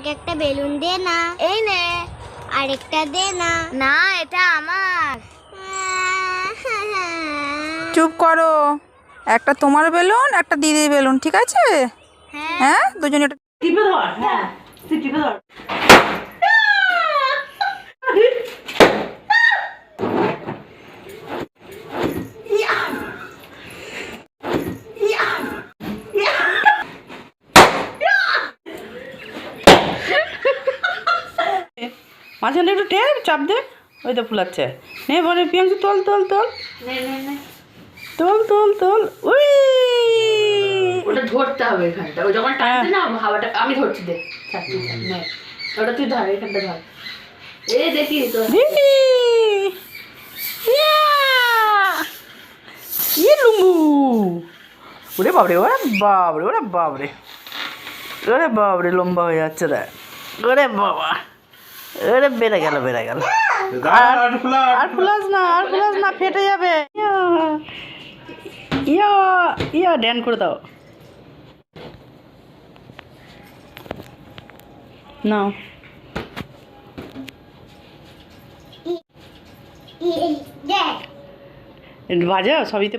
আমাকে একটা বেলুন দে না। এই নে। আরেকটা দে না। না এটা আমার। চুপ করো। একটা তোমার বেলুন একটা দিদির বেলুন ঠিক আছে? হ্যাঁ। হ্যাঁ? দুজনে এটা টিপে ধর হ্যাঁ। টিপে ধর। মাঝখানে একটু টেপ চাপ দে। ওই তো ফুলাচ্ছে। নে বলে পিয়াংশু তোল তোল তোল। তোল তোল তোল। উই! ওটা ধরতে হবে এখানটা। ও যখন টানছে না হাওয়াটা আমি ধরছি দে। ওটা তুই ধর এখানটা ধর। এই দেখি তো ইয়ে! ওরে বাবরে ওরে বাবরে ওরে বাবরে ওরে বাবরে লম্বা হয়ে যাচ্ছে রে। ওরে বাবা। ওরে বেড়ে গেল বেড়ে গেল। আর আর ফুলাস না আর ফুলাস না ফেটে যাবে। ইয়া ইয়া ইয়া ড্যান করে দাও। নাও। বাজাও সবই তো